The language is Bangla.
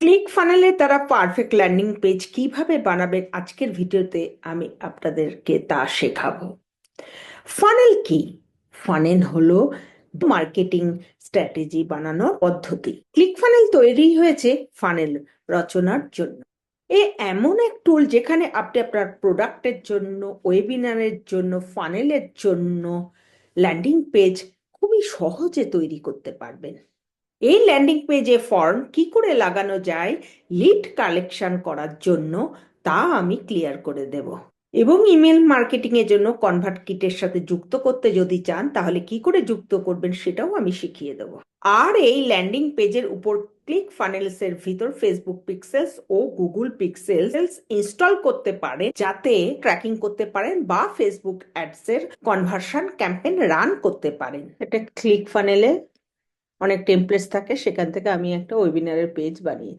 ক্লিক ফানেলে তারা পারফেক্ট ল্যান্ডিং পেজ কীভাবে বানাবেন আজকের ভিডিওতে আমি আপনাদেরকে তা শেখাবো। ফানেল কি? ফানেল হলো মার্কেটিং স্ট্র্যাটেজি বানানোর পদ্ধতি। ক্লিক ফানেল তৈরি হয়েছে ফানেল রচনার জন্য। এ এমন এক টুল যেখানে আপনি আপনার প্রোডাক্টের জন্য, ওয়েবিনারের জন্য, ফানেলের জন্য ল্যান্ডিং পেজ খুবই সহজে তৈরি করতে পারবেন। এই ল্যান্ডিং পেজে ফর্ম কি করে লাগানো যায় লিড কালেকশন করার জন্য তা আমি ক্লিয়ার করে দেব। এবং ইমেল মার্কেটিং এর জন্য কনভার্ট কিটের সাথে যুক্ত করতে যদি চান, তাহলে কি করে যুক্ত করবেন সেটাও আমি শিখিয়ে দেব। আর এই ল্যান্ডিং পেজের উপর ক্লিক ফানেলস এর ভিতর ফেসবুক পিক্সেলস ও গুগল পিক্সেলস ইনস্টল করতে পারে যাতে ট্র্যাকিং করতে পারেন বা ফেসবুক অ্যাডস এর কনভার্সন ক্যাম্পেইন রান করতে পারেন। এটা ক্লিক ফানেলে অনেক টেমপ্লেটস থাকে সেখান থেকে আমি একটা ওয়েবিনারের পেজ বানিয়েছি।